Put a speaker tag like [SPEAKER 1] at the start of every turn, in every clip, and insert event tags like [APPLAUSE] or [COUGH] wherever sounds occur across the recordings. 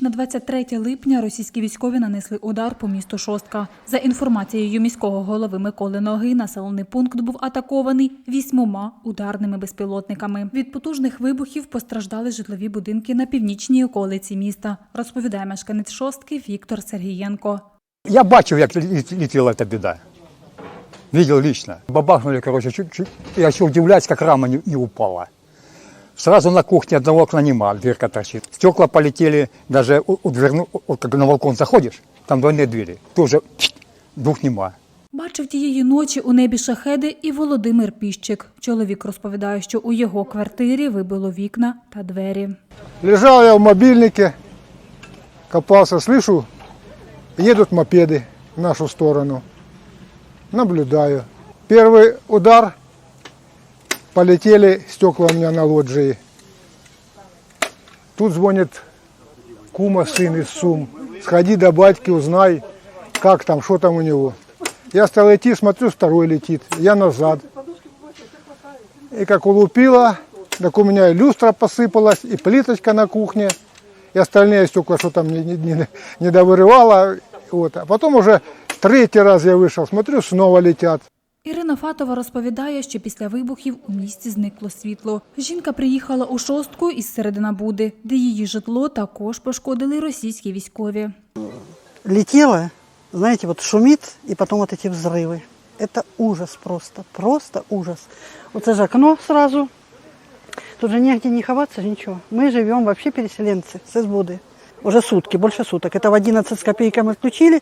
[SPEAKER 1] ніч на 23 липня російські військові нанесли удар по місту Шостка. За інформацією міського голови Миколи Ноги, населений пункт був атакований вісьмома ударними безпілотниками. Від потужних вибухів постраждали житлові будинки на північній околиці міста, розповідає мешканець Шостки Віктор Сергієнко.
[SPEAKER 2] Я бачив, як лі- летіла ця біда. Видел лично. Бабахнули, короче, чуть-чуть. Я ще удивляюсь, как рама не упала. Сразу на кухне одного окна нема, дверка торчит. Стекла полетели, даже у, у дверну, вот как на балкон заходишь, там двойные двери, тоже [TSK] двух нема.
[SPEAKER 1] Бачив тієї ночі у небі шахеди і Володимир Піщик. Чоловік розповідає, що у його квартирі вибило вікна та двері.
[SPEAKER 3] Лежал я в мобильнике, копался, слышу, едут мопеды в нашу сторону. Наблюдаю. Первый удар, полетели стекла у меня на лоджии. Тут звонит кума, сын из Сум. Сходи до батьки, узнай, как там, что там у него. Я стал идти, смотрю, второй летит. Я назад. И как улупила, так у меня и люстра посыпалась, и плиточка на кухне, и остальные стекла, что там не, не, не, не довырывала. Вот. А потом уже третий раз я вышел, смотрю, снова летят.
[SPEAKER 1] Ірина Фатова розповідає, що після вибухів у місті зникло світло. Жінка приїхала у шостку із Серединабуди, де її житло також пошкодили російські військові.
[SPEAKER 4] летело, знаете, вот шумит, и потом вот эти взрывы. Это ужас просто, просто ужас. Вот это же окно сразу. Тут же негде не ховаться, ничего. Мы живем вообще переселенцы с Избуды. Уже сутки, больше суток. Это в 11 с копейками включили.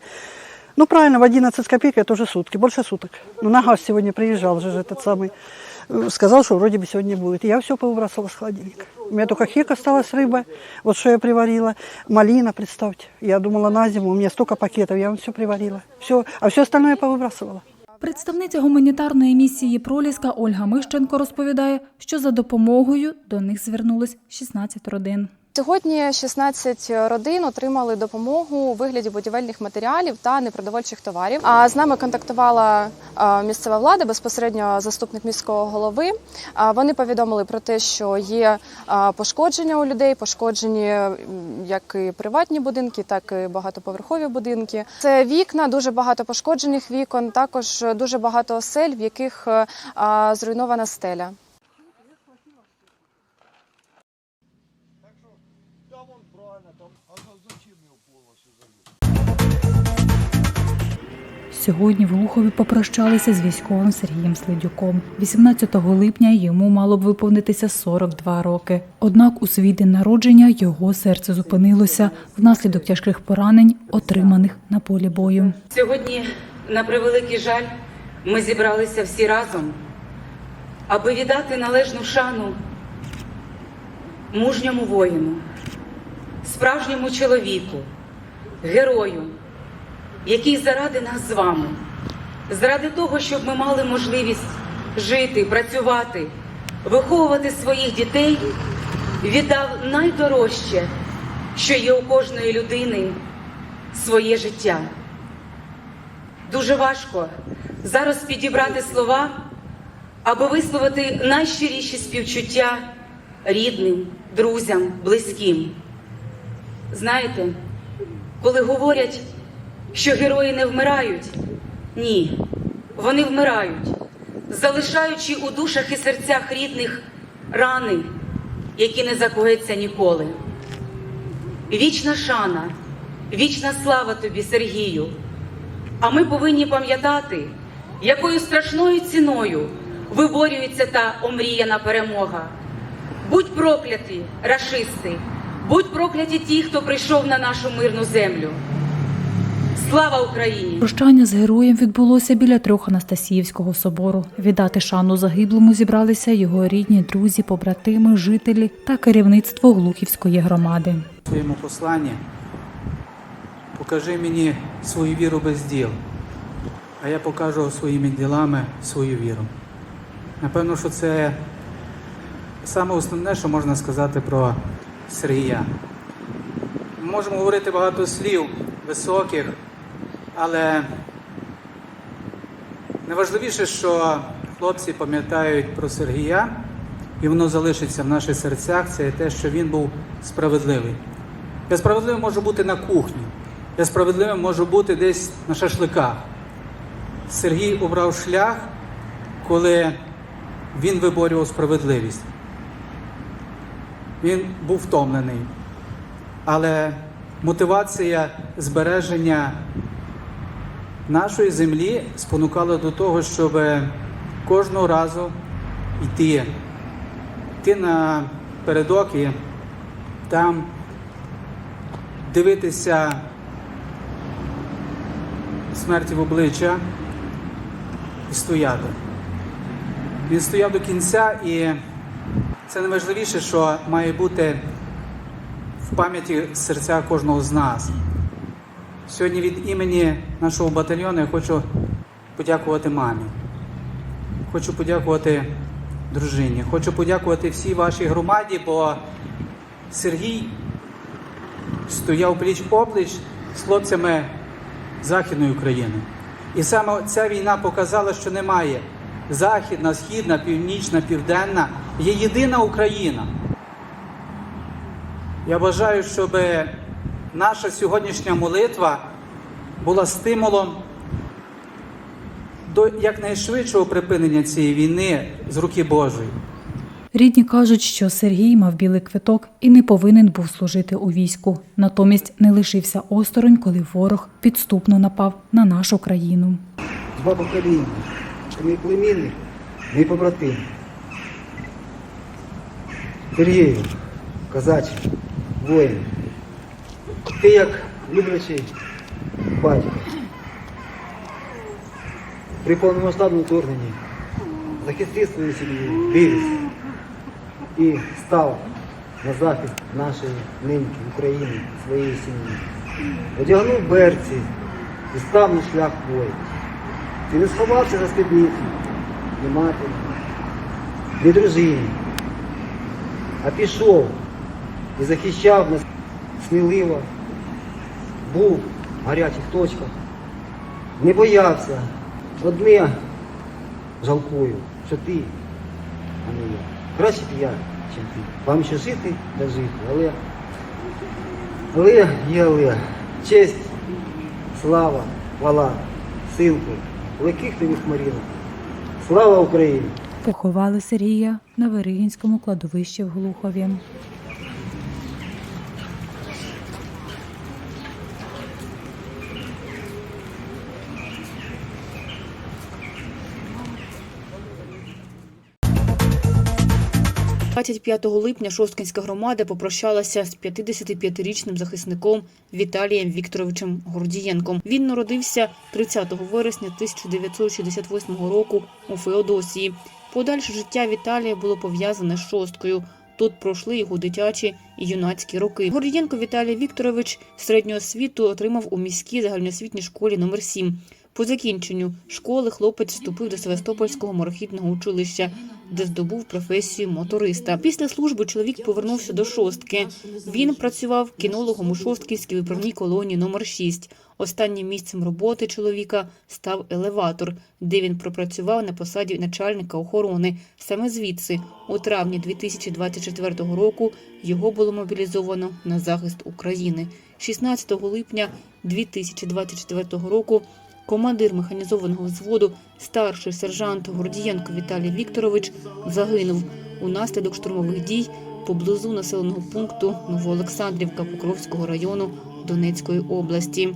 [SPEAKER 4] Ну, правильно, в 11 с копейкой это уже сутки, больше суток. Ну, на газ сегодня приезжал же этот самый. э, Сказал, что вроде бы сегодня будет. И я все повыбрасывала с холодильника. У меня только хек осталась рыба, вот что я приварила. Малина, представьте. Я думала на зиму, у меня столько пакетов, я вам все приварила. Все, а все остальное я повыбрасывала.
[SPEAKER 1] Представниця гуманітарної місії Проліска Ольга Мищенко розповідає, що за допомогою до них звернулось 16 родин.
[SPEAKER 5] Сьогодні 16 родин отримали допомогу у вигляді будівельних матеріалів та непродовольчих товарів. А з нами контактувала місцева влада, безпосередньо заступник міського голови. Вони повідомили про те, що є пошкодження у людей, пошкоджені як і приватні будинки, так і багатоповерхові будинки. Це вікна, дуже багато пошкоджених вікон, також дуже багато осель, в яких зруйнована стеля.
[SPEAKER 1] Сьогодні в Лухові попрощалися з військовим Сергієм Слидюком. 18 липня йому мало б виповнитися 42 роки. Однак у свій день народження його серце зупинилося внаслідок тяжких поранень, отриманих на полі бою.
[SPEAKER 6] Сьогодні, на превеликий жаль, ми зібралися всі разом, аби віддати належну шану мужньому воїну, справжньому чоловіку, герою, який заради нас з вами, заради того, щоб ми мали можливість жити, працювати, виховувати своїх дітей, віддав найдорожче, що є у кожної людини своє життя. Дуже важко зараз підібрати слова, аби висловити найщиріші співчуття рідним, друзям, близьким. Знаєте, коли говорять, що герої не вмирають, ні, вони вмирають, залишаючи у душах і серцях рідних рани, які не загояться ніколи. Вічна шана, вічна слава тобі, Сергію. А ми повинні пам'ятати, якою страшною ціною виборюється та омріяна перемога. Будь прокляті, рашисти, будь прокляті ті, хто прийшов на нашу мирну землю. Слава Україні!
[SPEAKER 1] Прощання з героєм відбулося біля трьох Анастасіївського собору. Віддати шану загиблому зібралися його рідні, друзі, побратими, жителі та керівництво Глухівської громади.
[SPEAKER 7] своєму посланні покажи мені свою віру без діл, а я покажу своїми ділами свою віру. Напевно, що це саме основне, що можна сказати про Сергія. Ми можемо говорити багато слів високих, але найважливіше, що хлопці пам'ятають про Сергія, і воно залишиться в наших серцях, це те, що він був справедливий. Я справедливим можу бути на кухні. Я справедливим можу бути десь на шашликах. Сергій обрав шлях, коли він виборював справедливість. Він був втомлений. Але мотивація збереження нашої землі спонукала до того, щоб кожного разу йти, йти на передок і там дивитися смерті в обличчя і стояти. Він стояв до кінця, і це найважливіше, що має бути в пам'яті серця кожного з нас. Сьогодні від імені нашого батальйону я хочу подякувати мамі. Хочу подякувати дружині. Хочу подякувати всій вашій громаді, бо Сергій стояв пліч опліч з хлопцями Західної України. І саме ця війна показала, що немає західна, східна, північна, південна. Є єдина Україна. Я бажаю, щоб наша сьогоднішня молитва була стимулом до якнайшвидшого припинення цієї війни з руки Божої.
[SPEAKER 1] Рідні кажуть, що Сергій мав білий квиток і не повинен був служити у війську. Натомість не лишився осторонь, коли ворог підступно напав на нашу країну.
[SPEAKER 8] Два покоління. Мій племінник, мій побратим. Сергію, козаче, воїн. Ти як люблячий батько. При повномасштабному вторгненні захистив свою сім'ю, виріс і став на захист нашої неньки України, своєї сім'ї. Одягнув берці і став на шлях воїн. Ти не сховався за спідницю, ні матері, ні дружині, а пішов і захищав нас сміливо, був гарячих точках, не боявся. Одне жалкую, що ти, а не я. Краще б я, чим ти. Вам ще жити та жити, але, але є але. Честь, слава, хвала, синку, легких тобі хмарінок. Слава Україні!
[SPEAKER 1] Поховали Сергія на Виригінському кладовищі в Глухові.
[SPEAKER 9] – 25 липня Шосткинська громада попрощалася з 55-річним захисником Віталієм Вікторовичем Гордієнком. Він народився 30 вересня 1968 року у Феодосії. Подальше життя Віталія було пов'язане з шосткою. Тут пройшли його дитячі і юнацькі роки. Гордієнко Віталій Вікторович середню освіту отримав у міській загальноосвітній школі номер 7 По закінченню школи хлопець вступив до Севастопольського морохідного училища, де здобув професію моториста. Після служби чоловік повернувся до шостки. Він працював кінологом у шостківській виправній колонії номер 6 Останнім місцем роботи чоловіка став елеватор, де він пропрацював на посаді начальника охорони. Саме звідси, у травні 2024 року, його було мобілізовано на захист України. 16 липня 2024 року командир механізованого взводу, старший сержант Гордієнко Віталій Вікторович загинув унаслідок штурмових дій поблизу населеного пункту Новоолександрівка Покровського району Донецької області.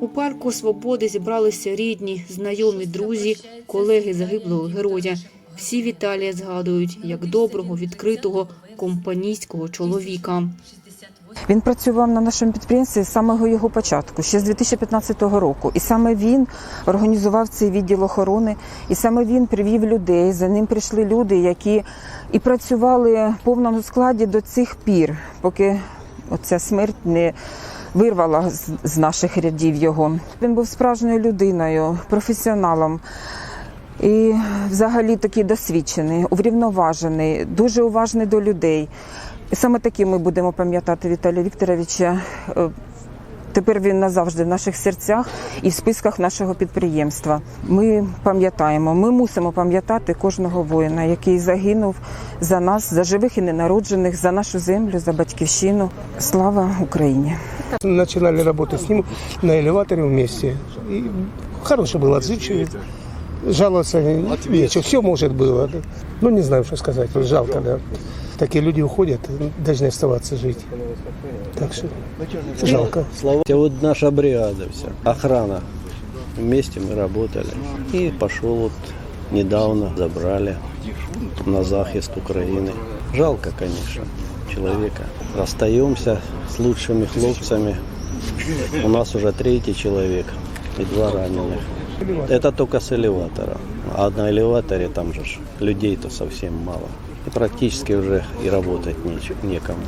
[SPEAKER 9] У парку Свободи зібралися рідні, знайомі, друзі, колеги загиблого героя. Всі Віталія згадують як доброго, відкритого, компанійського чоловіка.
[SPEAKER 10] Він працював на нашому підприємстві з самого його початку, ще з 2015 року. І саме він організував цей відділ охорони, і саме він привів людей. За ним прийшли люди, які і працювали в повному складі до цих пір, поки оця смерть не вирвала з- наших рядів його. Він був справжньою людиною, професіоналом. І взагалі такий досвідчений, урівноважений, дуже уважний до людей. І саме таким ми будемо пам'ятати Віталія Вікторовича. Е, Тепер він назавжди в наших серцях і в списках нашого підприємства. Ми пам'ятаємо, ми мусимо пам'ятати кожного воїна, який загинув за нас, за живих і ненароджених, за нашу землю, за батьківщину. Слава Україні!
[SPEAKER 11] Начинали работать с ним на элеваторе вместе. И хороший был, отзывчивый. Жаловаться нечего. Все может было. Ну, не знаю, что сказать. Жалко, да. Такие люди уходят, должны оставаться жить. Так что жалко.
[SPEAKER 12] Слава. Вот наша бригада вся, охрана. Вместе мы работали. И пошел вот недавно, забрали на захист Украины. Жалко, конечно, человека. Расстаемся с лучшими хлопцами. У нас уже третий человек и два раненых. Это только с элеватора. А на элеваторе там же людей-то совсем мало. И практически уже и работать некому.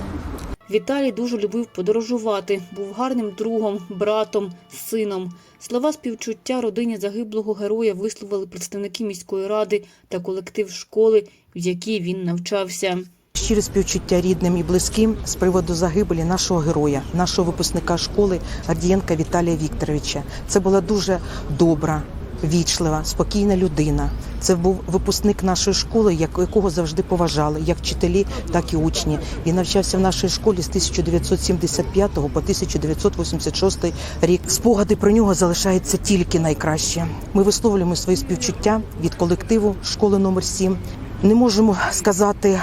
[SPEAKER 9] Віталій дуже любив подорожувати, був гарним другом, братом, сином. Слова співчуття родині загиблого героя висловили представники міської ради та колектив школи, в якій він навчався.
[SPEAKER 13] Щире співчуття рідним і близьким з приводу загибелі нашого героя, нашого випускника школи Гордієнка Віталія Вікторовича. Це була дуже добра, вічлива, спокійна людина. Це був випускник нашої школи, як- якого завжди поважали, як вчителі, так і учні. Він навчався в нашій школі з 1975 по 1986 рік. Спогади про нього залишаються тільки найкраще. Ми висловлюємо свої співчуття від колективу школи номер 7 Не можемо сказати,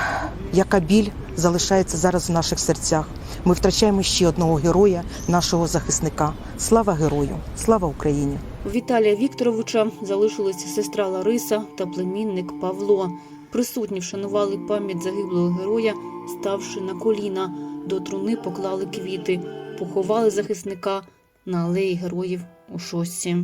[SPEAKER 13] яка біль залишається зараз в наших серцях. Ми втрачаємо ще одного героя, нашого захисника. Слава герою! Слава Україні!
[SPEAKER 9] Віталія Вікторовича залишилися сестра Лариса та племінник Павло. Присутні вшанували пам'ять загиблого героя, ставши на коліна. До труни поклали квіти, поховали захисника на алеї героїв у шостці.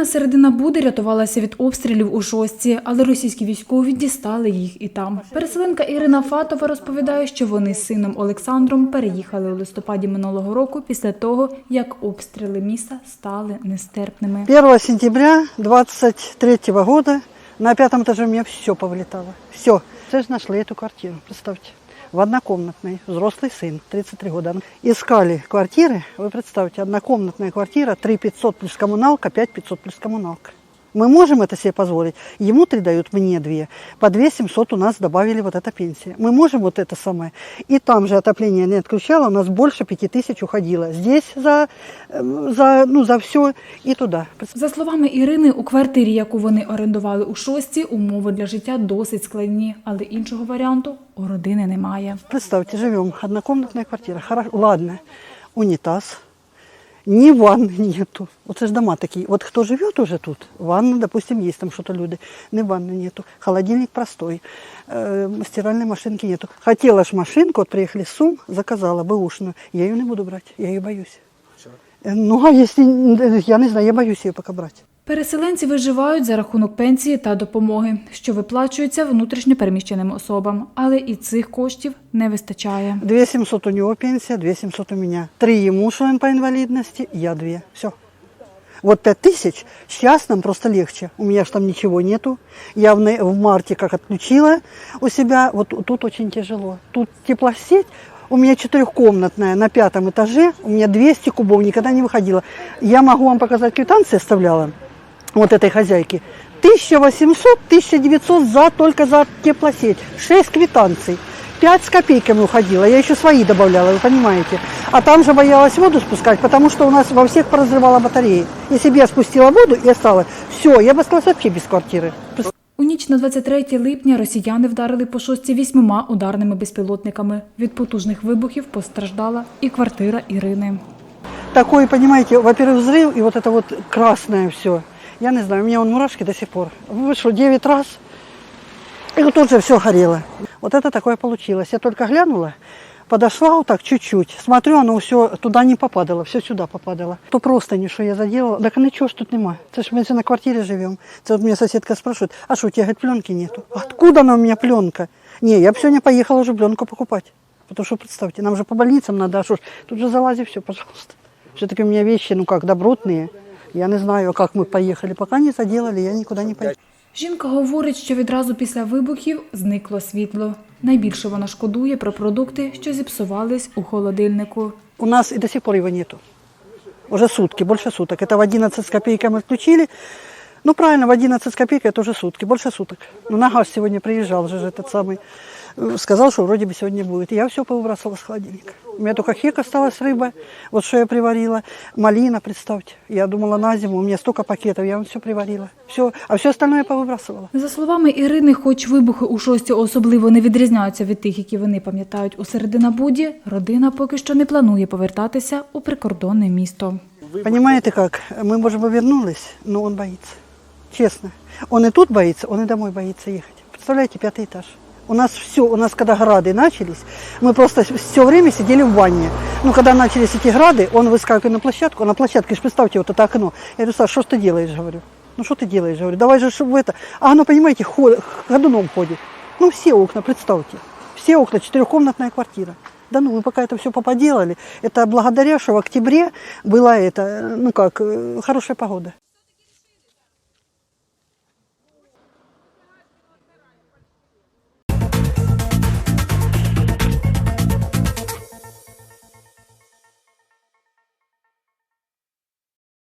[SPEAKER 1] Родинна середина Буди рятувалася від обстрілів у шостці, але російські військові дістали їх і там. Переселенка Ірина Фатова розповідає, що вони з сином Олександром переїхали у листопаді минулого року після того, як обстріли міста стали нестерпними.
[SPEAKER 4] 1 сентября 23 года на пятом этаже у меня все повылетало. Все. Це ж нашли эту квартиру, представьте. В однокомнатной, взрослый сын, 33 года. Искали квартиры, вы представьте, однокомнатная квартира, 3 500 плюс коммуналка, 5 500 плюс коммуналка. Мы можем это себе позволить. Ему три дают, мне две. По 2 700 у нас добавили вот эта пенсия. Мы можем вот это самое. И там же отопление не отключало, у нас больше 5000 уходило. Здесь за, э, за, ну, за все и туда.
[SPEAKER 1] За словами Ірини, у квартирі, яку вони орендували у шостці, умови для життя досить складні, але іншого варіанту у родини немає.
[SPEAKER 4] Представьте, живем, однокомнатная квартира. Хорошо, ладно, унитаз, ни ванны нету. Вот это ж дома такие. Вот кто живет уже тут, ванна, допустим, есть там что-то люди, ни ванны нету. Холодильник простой, э, стиральной машинки нету. Хотела ж машинку, вот приехали с Сум, заказала бэушную. Я ее не буду брать, я ее боюсь. Э, Ну, а если, э, я не знаю, я боюсь ее пока брать.
[SPEAKER 1] Переселенці виживають за рахунок пенсії та допомоги, що виплачуються внутрішньо переміщеним особам, але і цих коштів не вистачає.
[SPEAKER 4] 2 700 у него пенсия, 2 700 у меня. Три ему, что он по инвалидности, я две. Все. Вот пять тысяч, сейчас нам просто легче. У меня же там ничего нету. Я в, на- в марте как отключила у себя, вот тут очень тяжело. Тут теплосеть, у меня четырехкомнатная на пятом этаже, у меня 200 кубов, никогда не выходила. Я могу вам показать квитанции, оставляла вот этой хозяйки. 1800, 1900 за, только за теплосеть. 6 квитанций. 5 с копейками уходила. Я еще свои добавляла, вы понимаете. А там же боялась воду спускать, потому что у нас во всех поразрывала батареи. Если бы я спустила воду и осталась, все, я бы осталась вообще без квартиры.
[SPEAKER 1] У ніч на 23 липня росіяни вдарили по шостці вісьмома ударними безпілотниками. Від потужних вибухів постраждала і квартира Ірини.
[SPEAKER 4] Такой, понимаете, во-первых, взрыв и вот это вот красное все. Я не знаю, у меня он мурашки до сих пор. Вышло 9 раз, и вот тут же все горело. Вот это такое получилось. Я только глянула, Подошла вот так чуть-чуть. Смотрю, оно все туда не попадало, все сюда попадало. То просто что я заделала. Так а ничего ж тут нема. Це ж ми на квартире живем. Це вот меня соседка спрашивает, а что, у тебя, говорит, пленки нету? Откуда она у меня пленка? Не, я бы сегодня поехала уже пленку покупать. Потому что, представьте, нам же по больницам надо, а что ж, тут же залази все, пожалуйста. Все-таки у меня вещи, ну как, добротные. Я не знаю, как мы поехали. Пока не заделали, я никуда не поеду.
[SPEAKER 1] Жінка говорить, що відразу після вибухів зникло світло. Найбільше вона шкодує про продукти, що зіпсувались у холодильнику.
[SPEAKER 4] У нас и до сих пор его нету. Уже сутки, больше суток. Это в 11 с копейками отключили. Ну, правильно, в 11 с копейкой это уже сутки, больше суток. Ну, на газ сегодня приезжал же этот самый. э, Сказал, что вроде бы сегодня будет. Я все повыбрасывала с холодильника. У меня только хек осталась рыба, вот что я приварила. Малина, представьте. Я думала на зиму, у меня столько пакетов, я вам все приварила. Все, а все остальное я повыбрасывала.
[SPEAKER 1] За словами Ірини, хоч вибухи у шості особливо не відрізняються від тих, які вони пам'ятають у Серединабуді, родина поки що не планує повертатися у прикордонне місто.
[SPEAKER 4] Понимаете как? Мы, может быть, вернулись, но он боится. Честно. Он и тут боится, он и домой боится ехать. Представляете, пятый этаж. У нас все, у нас когда грады начались, мы просто все время сидели в ванне. Ну, когда начались эти грады, он выскакивает на площадку, а на площадке, ж представьте, вот это окно. Я говорю, Саш, что ж ты делаешь, говорю. Ну, что ты делаешь, говорю, давай же, чтобы это... А оно, понимаете, ход, ходуном ходит. Ну, все окна, представьте. Все окна, четырехкомнатная квартира. Да ну, мы пока это все поподелали. Это благодаря, что в октябре была это, ну как, э, хорошая погода.